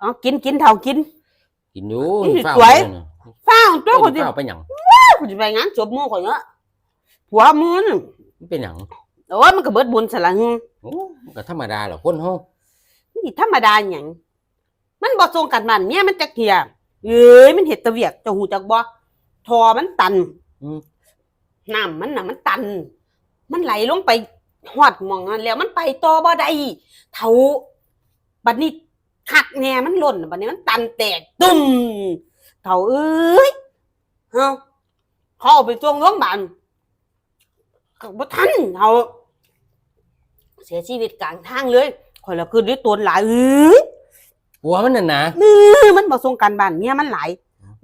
เอากินกินเท่ากิน กินอยู่อื้อฝ้าสวยไปน่ะฟ้าวตัวคนที่ฝ้าไปหยังคนที่ไปงานจบหมู่ข่อยเนาะผัวหมื้อนึงมันเป็นหยังโอ้ยมันก็เบิดบุญสละหึโอ้มันก็ธรรมดาแหละคนเฮานี่ธรรมดาหยังมันบ่ทรงกันมันเมียมันจักเที่ยเอ้ยมันเฮ็ดแตะเวียกเจ้าหูจักบ่ทอมันตันอืมน้ำมันน่ะมันตัน มันไหลลงไปหอดหมองนั้นแล้วมันไปต่อบ่ได้เท่าบัดนี้ คักแน่มันหล่นบัดนี้มันตันแตกตุ้มเท่าเอ้ยเฮาเขาเอาไปส่งโรงพยาบาลก็บ่ทันเท่าเสียชีวิตกลางทางเลยข่อยละคือด้วยตัวหลายเอ้ยผัวมันน่ะนะมือมันบ่ส่งการบ้านเมียมันหลาย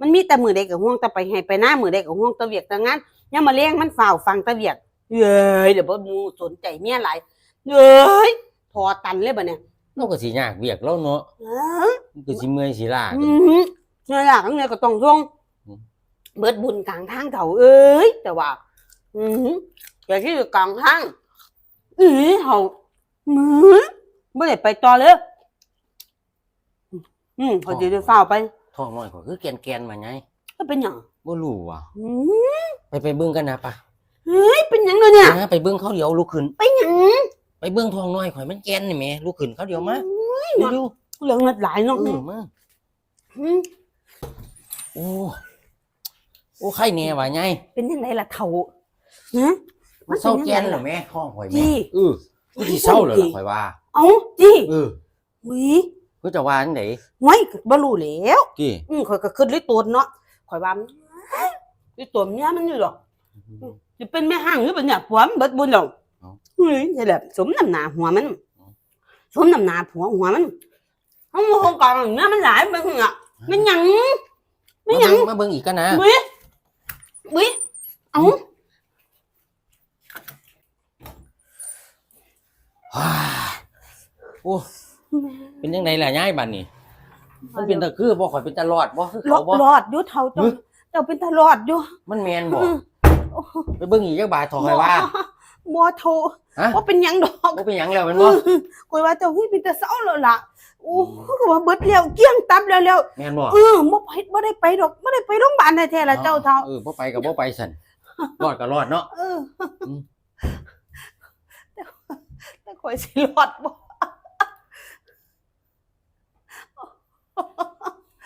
มันมีแต่มือใดก็ห่วงแต่ไปให้ไปหน้ามือใดก็ห่วงแตะเวียกแต่งานยามมาเลี้ยงมันฝ่าวฟังแตะเวียกเอ้ยเดี๋ยวบ่มูสนใจเมียหลายเอ้ยทอตันเลยบัดเนี่ย เราก็สิยากเวียกแล้วเนาะเอ้อมันก็สิเมื่อยสิล้าอือหือเนี่ยอยากอันเนี่ยก็ต้องส่งเบิดบุญกลางทางเถาเอ้ยแต่ว่า อือหือแต่ที่อยู่กลางทางอือเฮามือบ่ได้ไปต่อเลยอืมพอดีได้ฟ้าวไปท้องน้อยก็คือแกนๆมาไงก็เป็นหยังบ่รู้ว่ะอือไปไปเบิ่งกันนะปะเฮ้ยเป็นหยังเลยเนี่ยนะไปเบิ่งเขาเดียวลุกขึ้น เป็นหยัง ไปเบิ่งท้องน้อยข่อยมันแกนนี่แหม่ลุกขึ้นเขาเดียวมาเร็วเรื่องเงินหลายๆเนาะเออมาอืมโอ้โอ้ไข่แน่ว่าไงเป็นยังไงล่ะเท่าฮะมันเศร้าแกนเหรอแม่ท้องข่อยแม่จีเออคือสิเศร้าเลยล่ะข่อยว่าเอ้าจีเออหวิคือจะว่าจังได๋ไว้ก็บ่รู้แล้วกี่อืมข่อยก็ขึ้นเลยตัวเนาะข่อยว่าลิตัวเมียมันอยู่หรอกสิเป็นแม่ห้างหรือเป็นเนี่ยผัวมันเบิดบุญหรอก เฮ้ยนี่แหละสมน้ำหนาหัวมัน สมน้ำหนาผัวหัวมันเฮาโมโหก่อนเมียมันหลายมันอะมันหยังไม่มาหยังเบิ่งมาเบิ่งอีกกันนะหวิหวิเอ้าว้าโอ้เป็นจังไดล่ะยายบัดนี้มันเป็นตะคือบ่ข่อยเป็นตะรอดบ่คือรอเขาดบ่รอดอยู่เท่าเจ้าหึเจ้าเป็นตลอดอยู่ มันแม่นบ่อืมไปเบิ่งอีกจักบาทเถอะข่อยว่า บ่เท่าฮะ ว่าเป็นหยังดอกบ่เป็นหยังแล้วแม่นบ่ข่อยว่าเจ้าเฮ้ยเป็นแต่เศร้าแล้วล่ะโอ้ก็ว่าเบิดแล้วเกลี้ยงตับแล้วแล้วแม่นบ่เออบ่ไปบ่ได้ไปดอกบ่ได้ไปโรงพยาบาลแท้ๆล่ะเจ้าเท่าเออบ่ไปก็บ่ไปสั่นรอดก็รอดเนาะ เอออม แต่ว่าแต่ข่อยสิรอดบ่